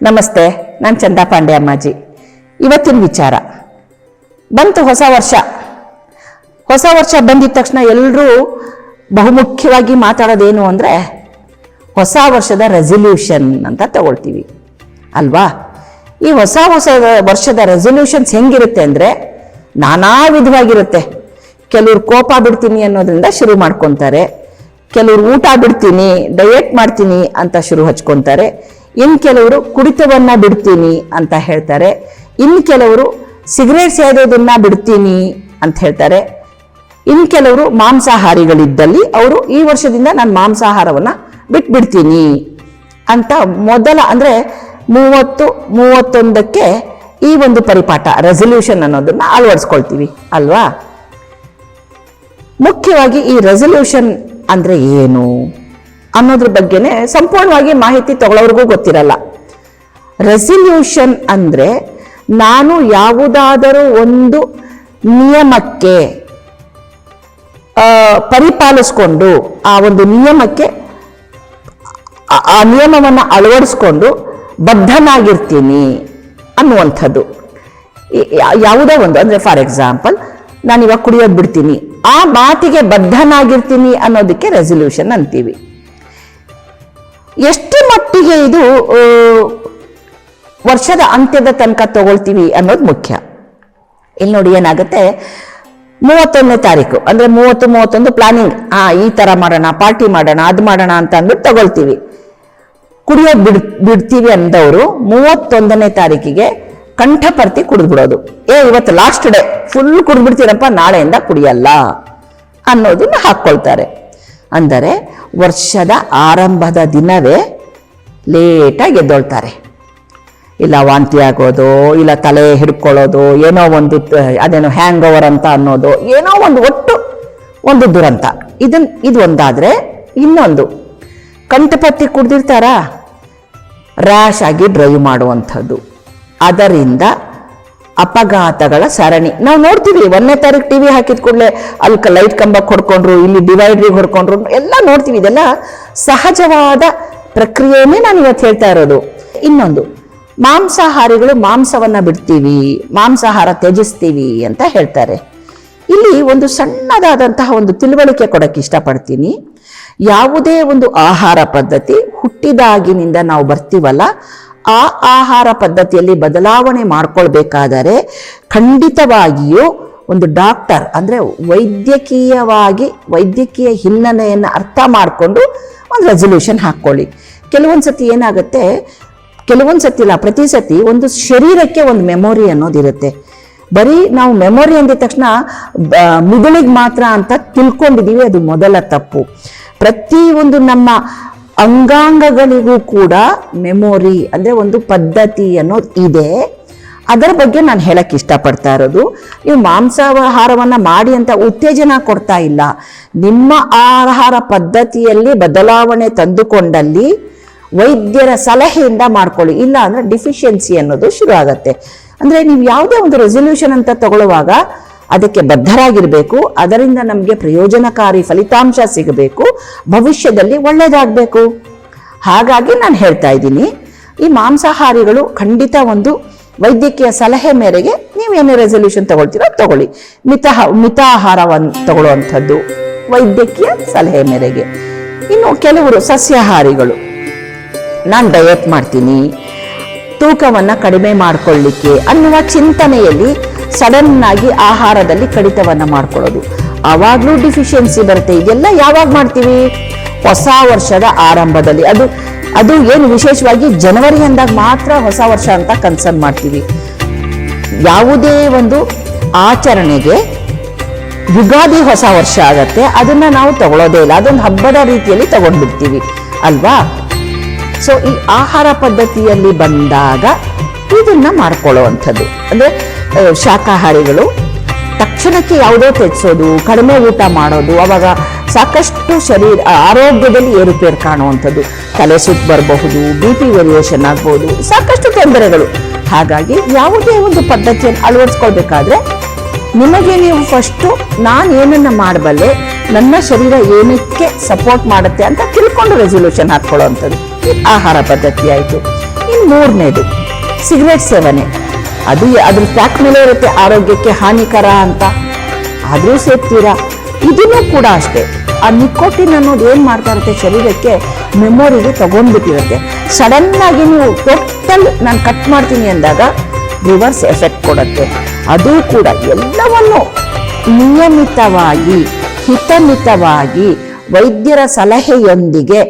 ನಮಸ್ತೆ, ನಾನು ಚಂದಾ ಪಾಂಡೆ ಅಮ್ಮಾಜಿ. ಇವತ್ತಿನ ವಿಚಾರ. ಬಂತು ಹೊಸ ವರ್ಷ. ಹೊಸ ವರ್ಷ ಬಂದಿದ ತಕ್ಷಣ ಎಲ್ಲರೂ ಬಹುಮುಖ್ಯವಾಗಿ ಮಾತಾಡೋದೇನು ಅಂದರೆ ಹೊಸ ವರ್ಷದ ರೆಸಲ್ಯೂಷನ್ ಅಂತ ತಗೊಳ್ತೀವಿ. ಅಲ್ವಾ? ಈ ಹೊಸ ಹೊಸ ವರ್ಷದ ರೆಸಲ್ಯೂಷನ್ಸ್ ಹೆಂಗಿರುತ್ತೆ ಅಂದರೆ ನಾನಾ ವಿಧವಾಗಿರುತ್ತೆ. ಕೆಲವ್ರು ಕೋಪ ಬಿಡ್ತೀನಿ ಅನ್ನೋದ್ರಿಂದ ಶುರು ಮಾಡ್ಕೊತಾರೆ. ಕೆಲವರು ಊಟ ಬಿಡ್ತೀನಿ ಡಯೆಟ್ ಮಾಡ್ತೀನಿ ಅಂತ ಶುರು ಹಚ್ಕೊತಾರೆ. ಇನ್ನು ಕೆಲವರು ಕುಡಿತವನ್ನ ಬಿಡ್ತೀನಿ ಅಂತ ಹೇಳ್ತಾರೆ. ಇನ್ ಕೆಲವರು ಸಿಗರೇಟ್ ಸೇದೋದನ್ನ ಬಿಡ್ತೀನಿ ಅಂತ ಹೇಳ್ತಾರೆ. ಇನ್ ಕೆಲವರು ಮಾಂಸಾಹಾರಿಗಳಿದ್ದಲ್ಲಿ ಅವರು ಈ ವರ್ಷದಿಂದ ನಾನು ಮಾಂಸಾಹಾರವನ್ನ ಬಿಟ್ಬಿಡ್ತೀನಿ ಅಂತ ಮೊದಲ ಅಂದ್ರೆ ಮೂವತ್ತು, ಮೂವತ್ತೊಂದಕ್ಕೆ ಈ ಒಂದು ಪರಿಪಾಠ ರೆಸಲ್ಯೂಷನ್ ಅನ್ನೋದನ್ನ ಅಳವಡಿಸ್ಕೊಳ್ತೀವಿ, ಅಲ್ವಾ? ಮುಖ್ಯವಾಗಿ ಈ ರೆಸಲ್ಯೂಷನ್ ಅಂದ್ರೆ ಏನು? ಅನ್ನೋದ್ರ ಬಗ್ಗೆನೇ ಸಂಪೂರ್ಣವಾಗಿ ಮಾಹಿತಿ ತಗೊಳ್ಳೋರ್ಗೂ ಗೊತ್ತಿರಲ್ಲ. ರೆಸಲ್ಯೂಷನ್ ಅಂದರೆ ನಾನು ಯಾವುದಾದರೂ ಒಂದು ನಿಯಮಕ್ಕೆ ಪರಿಪಾಲಿಸ್ಕೊಂಡು ಆ ಒಂದು ನಿಯಮಕ್ಕೆ, ಆ- ನಿಯಮವನ್ನು ಅಳವಡಿಸ್ಕೊಂಡು ಬದ್ಧನಾಗಿರ್ತೀನಿ ಅನ್ನುವಂಥದ್ದು. ಯಾವುದೋ ಒಂದು, ಅಂದರೆ ಫಾರ್ ಎಕ್ಸಾಂಪಲ್ ಇವಾಗ ಕುಡಿಯೋದು ಬಿಡ್ತೀನಿ. ಆ ಮಾತಿಗೆ ಬದ್ಧನಾಗಿರ್ತೀನಿ ಅನ್ನೋದಕ್ಕೆ ರೆಸಲ್ಯೂಷನ್ ಅಂತೀವಿ. ಎಷ್ಟು ಮಟ್ಟಿಗೆ ಇದು ವರ್ಷದ ಅಂತ್ಯದ ತನಕ ತಗೊಳ್ತೀವಿ ಅನ್ನೋದು ಮುಖ್ಯ. ಇಲ್ಲಿ ನೋಡಿ ಏನಾಗುತ್ತೆ? ಮೂವತ್ತೊಂದನೇ ತಾರೀಕು, ಅಂದ್ರೆ ಮೂವತ್ತು, ಮೂವತ್ತೊಂದು ಪ್ಲಾನಿಂಗ್ ಆ, ಈ ತರ ಮಾಡೋಣ ಪಾರ್ಟಿ ಮಾಡೋಣ, ಅದು ಮಾಡೋಣ ಅಂತ ಅಂದ್ಬಿಟ್ಟು ತಗೊಳ್ತೀವಿ. ಕುಡಿಯೋದು ಬಿಡ್, ಬಿಡ್ತೀವಿ ಅಂದವರು ಮೂವತ್ತೊಂದನೇ ತಾರೀಕಿಗೆ ಕಂಠಪರ್ತಿ ಕುಡಿದ್ಬಿಡೋದು. ಏ, ಇವತ್ತು ಲಾಸ್ಟ್ ಡೇ ಫುಲ್ ಕುಡಿದ್ಬಿಡ್ತೀರಪ್ಪ, ನಾಳೆಯಿಂದ ಕುಡಿಯಲ್ಲ ಅನ್ನೋದನ್ನ ಹಾಕ್ಕೊಳ್ತಾರೆ. ಅಂದರೆ ವರ್ಷದ ಆರಂಭದ ದಿನವೇ ಲೇಟಾಗಿ ಎದ್ದೊಳ್ತಾರೆ. ಇಲ್ಲ ವಾಂತಿ ಆಗೋದು, ಇಲ್ಲ ತಲೆ ಹಿಡ್ಕೊಳ್ಳೋದು, ಏನೋ ಒಂದು ಅದೇನೋ ಹ್ಯಾಂಗ್ ಓವರ್ ಅಂತ ಅನ್ನೋದು, ಏನೋ ಒಂದು ಒಟ್ಟು ಒಂದು ದುರಂತ. ಇದನ್, ಇದು ಒಂದಾದರೆ ಇನ್ನೊಂದು. ಕಂಠಪತ್ತಿ ಕುಡ್ದಿರ್ತಾರಾ? ರ್ಯಾಶ್ ಆಗಿ ಡ್ರೈವ್ ಮಾಡುವಂಥದ್ದು. ಅದರಿಂದ ಅಪಘಾತಗಳ ಸರಣಿ. ನಾವು ನೋಡ್ತೀವಿ, ಒಂದನೇ ತಾರೀಕು ಟಿವಿ ಹಾಕಿದ ಕೂಡಲೇ ಅಲ್ಲಿ ಲೈಟ್ ಕಂಬ ಹೊಡ್ಕೊಂಡ್ರು ಇಲ್ಲಿ ಡಿವೈಡ್ರಿಗೆ ಹೊಡ್ಕೊಂಡ್ರು, ಎಲ್ಲ ನೋಡ್ತೀವಿ. ಇದೆಲ್ಲ ಸಹಜವಾದ ಪ್ರಕ್ರಿಯೆನೇ ನಾನು ಇವತ್ತು ಹೇಳ್ತಾ ಇರೋದು. ಇನ್ನೊಂದು, ಮಾಂಸಾಹಾರಿಗಳು ಮಾಂಸವನ್ನ ಬಿಡ್ತೀವಿ, ಮಾಂಸಾಹಾರ ತ್ಯಜಿಸ್ತೀವಿ ಅಂತ ಹೇಳ್ತಾರೆ. ಇಲ್ಲಿ ಒಂದು ಸಣ್ಣದಾದಂತಹ ಒಂದು ತಿಳುವಳಿಕೆ ಕೊಡಕ್ಕೆ ಇಷ್ಟಪಡ್ತೀನಿ. ಯಾವುದೇ ಒಂದು ಆಹಾರ ಪದ್ಧತಿ ಹುಟ್ಟಿದಾಗಿನಿಂದ ನಾವು ಬರ್ತೀವಲ್ಲ ಆ ಆಹಾರ ಪದ್ಧತಿಯಲ್ಲಿ ಬದಲಾವಣೆ ಮಾಡ್ಕೊಳ್ಬೇಕಾದರೆ ಖಂಡಿತವಾಗಿಯೂ ಒಂದು ಡಾಕ್ಟರ್ ಅಂದರೆ ವೈದ್ಯಕೀಯವಾಗಿ, ವೈದ್ಯಕೀಯ ಹಿನ್ನೆಲೆಯನ್ನು ಅರ್ಥ ಮಾಡಿಕೊಂಡು ಒಂದು ರೆಸಲ್ಯೂಷನ್ ಹಾಕ್ಕೊಳ್ಳಿ. ಕೆಲವೊಂದು ಸತಿ ಏನಾಗುತ್ತೆ ಕೆಲವೊಂದು ಸತಿ ಇಲ್ಲ ಪ್ರತಿ ಸತಿ ಒಂದು ಶರೀರಕ್ಕೆ ಒಂದು ಮೆಮೊರಿ ಅನ್ನೋದಿರುತ್ತೆ ಬರೀ ನಾವು ಮೆಮೊರಿ ಅಂದಿದ ತಕ್ಷಣ ಮಿದುಳಿಗೆ ಮಾತ್ರ ಅಂತ ತಿಳ್ಕೊಂಡಿದ್ದೀವಿ ಅದು ಮೊದಲ ತಪ್ಪು. ಪ್ರತಿ ಒಂದು ನಮ್ಮ ಅಂಗಾಂಗಗಳಿಗೂ ಕೂಡ ಮೆಮೊರಿ ಅಂದರೆ ಒಂದು ಪದ್ಧತಿ ಅನ್ನೋದು ಇದೆ. ಅದರ ಬಗ್ಗೆ ನಾನು ಹೇಳಕ್ಕೆ ಇಷ್ಟಪಡ್ತಾ ಇರೋದು. ನೀವು ಮಾಂಸಾಹಾರವನ್ನು ಮಾಡಿ ಅಂತ ಉತ್ತೇಜನ ಕೊಡ್ತಾ ಇಲ್ಲ. ನಿಮ್ಮ ಆಹಾರ ಪದ್ಧತಿಯಲ್ಲಿ ಬದಲಾವಣೆ ತಂದುಕೊಂಡಲ್ಲಿ ವೈದ್ಯರ ಸಲಹೆಯಿಂದ ಮಾಡ್ಕೊಳ್ಳಿ. ಇಲ್ಲ ಅಂದರೆ ಡಿಫಿಷಿಯನ್ಸಿ ಅನ್ನೋದು ಶುರು ಆಗತ್ತೆ ಅಂದರೆ ನೀವು ಯಾವುದೇ ಒಂದು ರೆಸೊಲ್ಯೂಷನ್ ಅಂತ ತಗೊಳ್ಳುವಾಗ ಅದಕ್ಕೆ ಬದ್ಧರಾಗಿರಬೇಕು, ಅದರಿಂದ ನಮಗೆ ಪ್ರಯೋಜನಕಾರಿ ಫಲಿತಾಂಶ ಸಿಗಬೇಕು, ಭವಿಷ್ಯದಲ್ಲಿ ಒಳ್ಳೆಯದಾಗಬೇಕು ಹಾಗಾಗಿ ನಾನು ಹೇಳ್ತಾ ಇದ್ದೀನಿ, ಈ ಮಾಂಸಾಹಾರಿಗಳು ಖಂಡಿತ ಒಂದು ವೈದ್ಯಕೀಯ ಸಲಹೆ ಮೇರೆಗೆ ನೀವೇನು ರೆಸೊಲ್ಯೂಷನ್ ತಗೊಳ್ತೀರೋ ತಗೊಳ್ಳಿ. ಮಿತ ಮಿತಾಹಾರವನ್ನು ತಗೊಳ್ಳುವಂಥದ್ದು ವೈದ್ಯಕೀಯ ಸಲಹೆ ಮೇರೆಗೆ. ಇನ್ನು ಕೆಲವರು ಸಸ್ಯಾಹಾರಿಗಳು. ನಾನು ಡಯಟ್ ಮಾಡ್ತೀನಿ, ತೂಕವನ್ನು ಕಡಿಮೆ ಮಾಡಿಕೊಳ್ಳಿಕ್ಕೆ ಅನ್ನುವ ಚಿಂತನೆಯಲ್ಲಿ ಸಡನ್ ಆಗಿ ಆಹಾರದಲ್ಲಿ ಕಡಿತವನ್ನು ಮಾಡ್ಕೊಳ್ಳೋದು. ಆವಾಗಲೂ ಡಿಫಿಷಿಯನ್ಸಿ ಬರುತ್ತೆ. ಇದೆಲ್ಲ ಯಾವಾಗ ಮಾಡ್ತೀವಿ? ಹೊಸ ವರ್ಷದ ಆರಂಭದಲ್ಲಿ. ಅದು ಅದು ಏನು ವಿಶೇಷವಾಗಿ ಜನವರಿ ಅಂದಾಗ ಮಾತ್ರ ಹೊಸ ವರ್ಷ ಅಂತ ಕನ್ಸರ್ನ್ ಮಾಡ್ತೀವಿ. ಯಾವುದೇ ಒಂದು ಆಚರಣೆಗೆ ಯುಗಾದಿ ಹೊಸ ವರ್ಷ ಆಗತ್ತೆ. ಅದನ್ನ ನಾವು ತಗೊಳ್ಳೋದೇ ಇಲ್ಲ. ಅದೊಂದು ಹಬ್ಬದ ರೀತಿಯಲ್ಲಿ ತಗೊಂಡ್ಬಿಡ್ತೀವಿ. ಅಲ್ವಾ? ಸೊ ಈ ಆಹಾರ ಪದ್ಧತಿಯಲ್ಲಿ ಬಂದಾಗ ಇದನ್ನ ಮಾಡ್ಕೊಳ್ಳುವಂಥದ್ದು. ಅಂದ್ರೆ ಶಾಕಾಹಾರಿಗಳು. ತಕ್ಷಣಕ್ಕೆ ಯಾವುದೋ ತೆಚ್ಚೋದು ಕಡಿಮೆ ಊಟ ಮಾಡೋದು, ಅವಾಗ ಸಾಕಷ್ಟು ಶರೀರ ಆರೋಗ್ಯದಲ್ಲಿ ಏರುಪೇರು ಕಾಣುವಂಥದ್ದು. ತಲೆ ಸುತ್ತು ಬರಬಹುದು, ಬಿ ಪಿ ವೇರಿಯೇಷನ್ ಆಗ್ಬೋದು, ಸಾಕಷ್ಟು ತೊಂದರೆಗಳು. ಹಾಗಾಗಿ ಯಾವುದೇ ಒಂದು ಪದ್ಧತಿಯನ್ನು ಅಳವಡಿಸ್ಕೊಳ್ಬೇಕಾದ್ರೆ ನಿಮಗೆ ನೀವು ಫಸ್ಟು ನಾನು ಏನನ್ನ ಮಾಡಬಲ್ಲೆ, ನನ್ನ ಶರೀರ ಏನಕ್ಕೆ ಸಪೋರ್ಟ್ ಮಾಡುತ್ತೆ ಅಂತ ತಿಳ್ಕೊಂಡು ರೆಸೊಲ್ಯೂಷನ್ ಹಾಕ್ಕೊಳ್ಳೋವಂಥದ್ದು. ಆಹಾರ ಪದ್ಧತಿ ಆಯಿತು. ಇನ್ನು ಮೂರನೇದು, ಸಿಗರೇಟ್ ಸೇವನೆ. ಅದು ಅದ್ರ ಪ್ಯಾಕ್ ಮೇಲೆ ಇರುತ್ತೆ ಆರೋಗ್ಯಕ್ಕೆ ಹಾನಿಕರ ಅಂತ. ಆದರೂ ಸೇರ್ತೀರಾ? ಇದನ್ನು ಕೂಡ ಅಷ್ಟೇ. ಆ ನಿಕೋಟಿನ್ ಅನ್ನೋದು ಏನು ಮಾಡ್ತಾ ಇರುತ್ತೆ ಶರೀರಕ್ಕೆ? ಮೆಮೊರಿಗೆ ತಗೊಂಡ್ಬಿಟ್ಟಿರುತ್ತೆ. ಸಡನ್ ಆಗಿ ನೀವು ಟೋಟಲ್ ನಾನು ಕಟ್ ಮಾಡ್ತೀನಿ ಅಂದಾಗ ರಿವರ್ಸ್ ಎಫೆಕ್ಟ್ ಕೊಡುತ್ತೆ. ಅದು ಕೂಡ ಎಲ್ಲವನ್ನು ನಿಯಮಿತವಾಗಿ, ಹಿತಮಿತವಾಗಿ ವೈದ್ಯರ ಸಲಹೆಯೊಂದಿಗೆ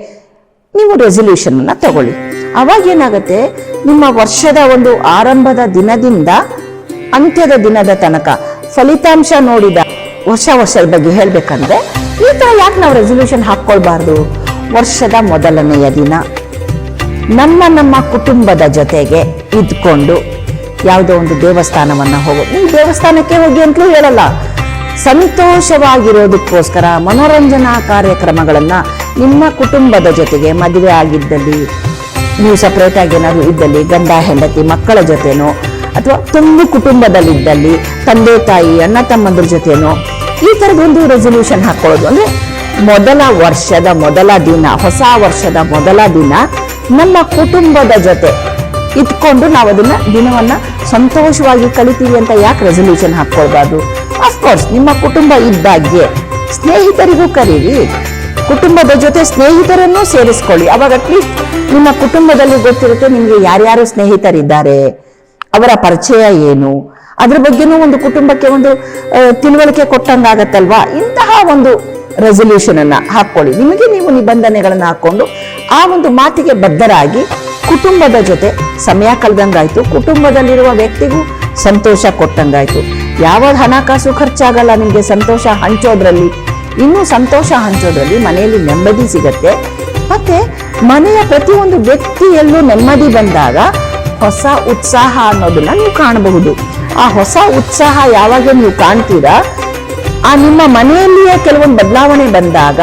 ನೀವು ರೆಸೊಲ್ಯೂಷನ್ ಅನ್ನ ತಗೊಳ್ಳಿ. ಅವಾಗ ಏನಾಗುತ್ತೆ? ನಿಮ್ಮ ವರ್ಷದ ಒಂದು ಆರಂಭದ ದಿನದಿಂದ ಅಂತ್ಯದ ದಿನದ ತನಕ ಫಲಿತಾಂಶ ನೋಡಿದ ವರ್ಷ ವರ್ಷದ ಬಗ್ಗೆ ಹೇಳಬೇಕಂದ್ರೆ ಈ ತರ ಯಾಕೆ ನಾವು ರೆಸೊಲ್ಯೂಷನ್ ಹಾಕ್ಕೊಳ್ಬಾರ್ದು? ವರ್ಷದ ಮೊದಲನೆಯ ದಿನ. ನಮ್ಮ ನಮ್ಮ ಕುಟುಂಬದ ಜೊತೆಗೆ ಇದ್ಕೊಂಡು ಯಾವುದೋ ಒಂದು ದೇವಸ್ಥಾನವನ್ನ ಹೋಗೋ. ನೀವು ದೇವಸ್ಥಾನಕ್ಕೆ ಹೋಗಿ ಅಂತಲೂ ಹೇಳಲ್ಲ. ಸಂತೋಷವಾಗಿರೋದಕ್ಕೋಸ್ಕರ ಮನೋರಂಜನಾ ಕಾರ್ಯಕ್ರಮಗಳನ್ನು ನಿಮ್ಮ ಕುಟುಂಬದ ಜೊತೆಗೆ ಮದುವೆ ಆಗಿದ್ದಲ್ಲಿ ನೀವು ಸಪ್ರೇಟ್ ಆಗಿ ಏನಾದ್ರು ಇದ್ದಲ್ಲಿ, ಗಂಡ, ಹೆಂಡತಿ, ಮಕ್ಕಳ ಜೊತೆನೋ, ಅಥವಾ ತುಂಬ ಕುಟುಂಬದಲ್ಲಿದ್ದಲ್ಲಿ ತಂದೆ, ತಾಯಿ, ಅಣ್ಣ, ತಮ್ಮಂದ್ರ ಜೊತೆನೋ, ಈ ಥರದೊಂದು ರೆಸೊಲ್ಯೂಷನ್ ಹಾಕೊಳ್ಳೋದು. ಅಂದ್ರೆ ಮೊದಲ ವರ್ಷದ ಮೊದಲ ದಿನ, ಹೊಸ ವರ್ಷದ ಮೊದಲ ದಿನ ನಮ್ಮ ಕುಟುಂಬದ ಜೊತೆ ಇಟ್ಕೊಂಡು ನಾವು ಅದನ್ನ ದಿನವನ್ನ ಸಂತೋಷವಾಗಿ ಕಲಿತೀವಿ ಅಂತ ಯಾಕೆ ರೆಸೊಲ್ಯೂಷನ್ ಹಾಕೊಳ್ಬಾರ್ದು ಅಫ್ಕೋರ್ಸ್ ನಿಮ್ಮ ಕುಟುಂಬ ಇದ್ದಾಗೆ ಸ್ನೇಹಿತರಿಗೂ ಕರೀರಿ. ಕುಟುಂಬದ ಜೊತೆ ಸ್ನೇಹಿತರನ್ನು ಸೇರಿಸ್ಕೊಳ್ಳಿ. ಅವಾಗ ಅಟ್ಲೀಸ್ಟ್ ನಿಮ್ಮ ಕುಟುಂಬದಲ್ಲಿ ಗೊತ್ತಿರುತ್ತೆ ನಿಮಗೆ ಯಾರ್ಯಾರು ಸ್ನೇಹಿತರಿದ್ದಾರೆ, ಅವರ ಪರಿಚಯ ಏನು? ಅದ್ರ ಬಗ್ಗೆನೂ ಒಂದು ಕುಟುಂಬಕ್ಕೆ ಒಂದು ತಿಳುವಳಿಕೆ ಕೊಟ್ಟಂಗಾಗತ್ತಲ್ವಾ? ಇಂತಹ ಒಂದು ರೆಸೊಲ್ಯೂಷನ್ ಅನ್ನ ಹಾಕೊಳ್ಳಿ ನಿಮಗೆ ನೀವು ನಿಬಂಧನೆಗಳನ್ನ ಹಾಕೊಂಡು ಆ ಒಂದು ಮಾತಿಗೆ ಬದ್ಧರಾಗಿ ಕುಟುಂಬದ ಜೊತೆ ಸಮಯ ಕಳೆದಂಗಾಯ್ತು. ಕುಟುಂಬದಲ್ಲಿರುವ ವ್ಯಕ್ತಿಗೂ ಸಂತೋಷ ಕೊಟ್ಟಂಗಾಯ್ತು. ಯಾವ ಹಣಕಾಸು ಖರ್ಚಾಗಲ್ಲ, ನಿಮಗೆ ಸಂತೋಷ ಹಂಚೋದ್ರಲ್ಲಿ. ಇನ್ನೂ ಸಂತೋಷ ಹಂಚೋದ್ರಲ್ಲಿ ಮನೆಯಲ್ಲಿ ನೆಮ್ಮದಿ ಸಿಗತ್ತೆ. ಮತ್ತೆ ಮನೆಯ ಪ್ರತಿಯೊಂದು ವ್ಯಕ್ತಿಯಲ್ಲೂ ನೆಮ್ಮದಿ ಬಂದಾಗ ಹೊಸ ಉತ್ಸಾಹ ಅನ್ನೋದನ್ನ ನೀವು ಕಾಣಬಹುದು. ಆ ಹೊಸ ಉತ್ಸಾಹ ಯಾವಾಗ ನೀವು ಕಾಣ್ತೀರಾ? ಆ ನಿಮ್ಮ ಮನೆಯಲ್ಲಿಯೇ ಕೆಲವೊಂದು ಬದಲಾವಣೆ ಬಂದಾಗ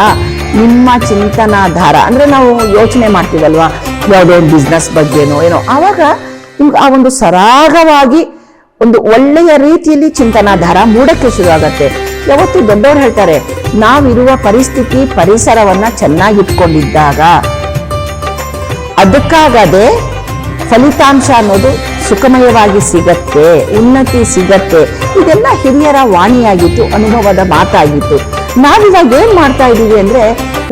ನಿಮ್ಮ ಚಿಂತನಾಧಾರ, ಅಂದ್ರೆ ನಾವು ಯೋಚನೆ ಮಾಡ್ತೀವಲ್ವಾ? ಯಾವುದೋ ಒಂದು ಬಿಸ್ನೆಸ್ ಬಗ್ಗೆನೋ ಏನೋ. ಆವಾಗ ನಿಮ್ಗೆ ಆ ಒಂದು ಸರಾಗವಾಗಿ ಒಂದು ಒಳ್ಳೆಯ ರೀತಿಯಲ್ಲಿ ಚಿಂತನಾಧಾರ ಮೂಡಕ್ಕೆ ಶುರುವಾಗತ್ತೆ. ಯಾವತ್ತು ದೊಡ್ಡವರು ಹೇಳ್ತಾರೆ, ನಾವಿರುವ ಪರಿಸ್ಥಿತಿ ಪರಿಸರವನ್ನ ಚೆನ್ನಾಗಿಟ್ಕೊಂಡಿದ್ದಾಗ ಅದಕ್ಕಾಗದೆ ಫಲಿತಾಂಶ ಅನ್ನೋದು ಸುಖಮಯವಾಗಿ ಸಿಗತ್ತೆ, ಉನ್ನತಿ ಸಿಗತ್ತೆ. ಇದೆಲ್ಲ ಹಿರಿಯರ ವಾಣಿಯಾಗಿತ್ತು, ಅನುಭವದ ಮಾತಾಗಿತ್ತು. ನಾವಿವಾಗ ಏನ್ ಮಾಡ್ತಾ ಇದೀವಿ ಅಂದ್ರೆ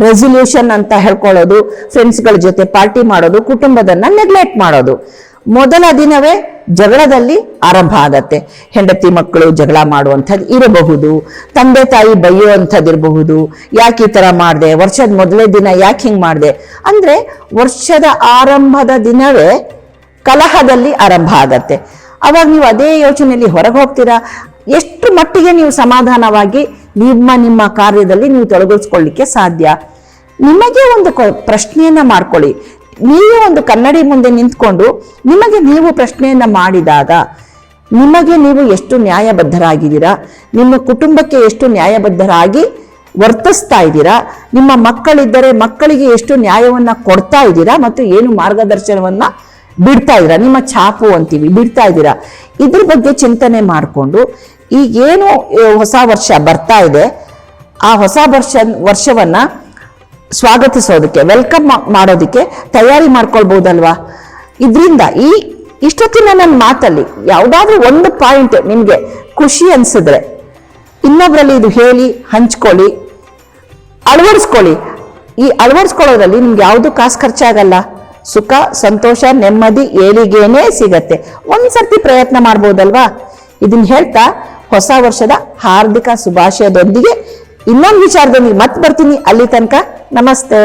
ರೆಸೊಲ್ಯೂಷನ್ ಅಂತ ಹೇಳ್ಕೊಳ್ಳೋದು ಫ್ರೆಂಡ್ಸ್ಗಳ ಜೊತೆ ಪಾರ್ಟಿ ಮಾಡೋದು, ಕುಟುಂಬದನ್ನ ನೆಗ್ಲೆಕ್ಟ್ ಮಾಡೋದು. ಮೊದಲ ದಿನವೇ ಜಗಳದಲ್ಲಿ ಆರಂಭ ಆಗತ್ತೆ. ಹೆಂಡತಿ ಮಕ್ಕಳು ಜಗಳ ಮಾಡುವಂಥದ್ದು ಇರಬಹುದು, ತಂದೆ ತಾಯಿ ಬೈಯುವಂಥದ್ದು ಇರಬಹುದು ಯಾಕೆ ಈ ಥರ ಮಾಡಿದೆ, ವರ್ಷದ ಮೊದಲೇ ದಿನ ಯಾಕೆ ಹಿಂಗೆ ಮಾಡಿದೆ? ಅಂದರೆ ವರ್ಷದ ಆರಂಭದ ದಿನವೇ ಕಲಹದಲ್ಲಿ ಆರಂಭ ಆಗತ್ತೆ. ಅವಾಗ ನೀವು ಅದೇ ಯೋಚನೆಯಲ್ಲಿ ಹೊರಗೆ ಹೋಗ್ತೀರಾ? ಎಷ್ಟು ಮಟ್ಟಿಗೆ ನೀವು ಸಮಾಧಾನವಾಗಿ ನಿಮ್ಮ ನಿಮ್ಮ ಕಾರ್ಯದಲ್ಲಿ ನೀವು ತೊಡಗಿಸ್ಕೊಳ್ಳಿಕ್ಕೆ ಸಾಧ್ಯ? ನಿಮಗೆ ಒಂದು ಪ್ರಶ್ನೆಯನ್ನು ಮಾಡ್ಕೊಳ್ಳಿ. ನೀವು ಒಂದು ಕನ್ನಡಿ ಮುಂದೆ ನಿಂತ್ಕೊಂಡು ನಿಮಗೆ ನೀವು ಪ್ರಶ್ನೆಯನ್ನ ಮಾಡಿದಾಗ ನಿಮಗೆ ನೀವು ಎಷ್ಟು ನ್ಯಾಯಬದ್ಧರಾಗಿದ್ದೀರಾ? ನಿಮ್ಮ ಕುಟುಂಬಕ್ಕೆ ಎಷ್ಟು ನ್ಯಾಯಬದ್ಧರಾಗಿ ವರ್ತಿಸ್ತಾ ಇದ್ದೀರಾ? ನಿಮ್ಮ ಮಕ್ಕಳಿದ್ದರೆ ಮಕ್ಕಳಿಗೆ ಎಷ್ಟು ನ್ಯಾಯವನ್ನು ಕೊಡ್ತಾ ಇದ್ದೀರಾ? ಮತ್ತು ಏನು ಮಾರ್ಗದರ್ಶನವನ್ನು ಬಿಡ್ತಾ ಇದ್ದೀರಾ? ನಿಮ್ಮ ಛಾಪು ಅಂತೀವಿ, ಬಿಡ್ತಾ ಇದ್ದೀರಾ? ಇದ್ರ ಬಗ್ಗೆ ಚಿಂತನೆ ಮಾಡಿಕೊಂಡು ಈಗೇನು ಹೊಸ ವರ್ಷ ಬರ್ತಾ ಇದೆ, ಆ ಹೊಸ ವರ್ಷ ವರ್ಷವನ್ನ ಸ್ವಾಗತಿಸೋದಕ್ಕೆ ವೆಲ್ಕಮ್ ಮಾಡೋದಕ್ಕೆ ತಯಾರಿ ಮಾಡ್ಕೊಳ್ಬಹುದಲ್ವಾ ಇದರಿಂದ ಈ ಇಷ್ಟೊತ್ತಿನ ನನ್ನ ಮಾತಲ್ಲಿ ಯಾವುದಾದ್ರೂ ಒಂದು ಪಾಯಿಂಟ್ ನಿಮಗೆ ಖುಷಿ ಅನ್ಸಿದ್ರೆ ಇನ್ನೊಬ್ರಲ್ಲಿ ಇದು ಹೇಳಿ, ಹಂಚ್ಕೊಳ್ಳಿ, ಅಳವಡಿಸ್ಕೊಳ್ಳಿ. ಈ ಅಳವಡಿಸ್ಕೊಳ್ಳೋದ್ರಲ್ಲಿ ನಿಮ್ಗೆ ಯಾವುದು ಕಾಸು ಖರ್ಚಾಗಲ್ಲ ಸುಖ, ಸಂತೋಷ, ನೆಮ್ಮದಿ, ಏಳಿಗೆನೇ ಸಿಗತ್ತೆ. ಒಂದ್ಸರ್ತಿ ಪ್ರಯತ್ನ ಮಾಡ್ಬೋದಲ್ವಾ? ಇದನ್ನ ಹೇಳ್ತಾ ಹೊಸ ವರ್ಷದ ಹಾರ್ದಿಕ ಶುಭಾಶಯದೊಂದಿಗೆ ಇನ್ನೊಂದು ವಿಚಾರದಲ್ಲಿ ಮತ್ತೆ ಬರ್ತೀನಿ. ಅಲ್ಲಿ ತನಕ ನಮಸ್ತೆ.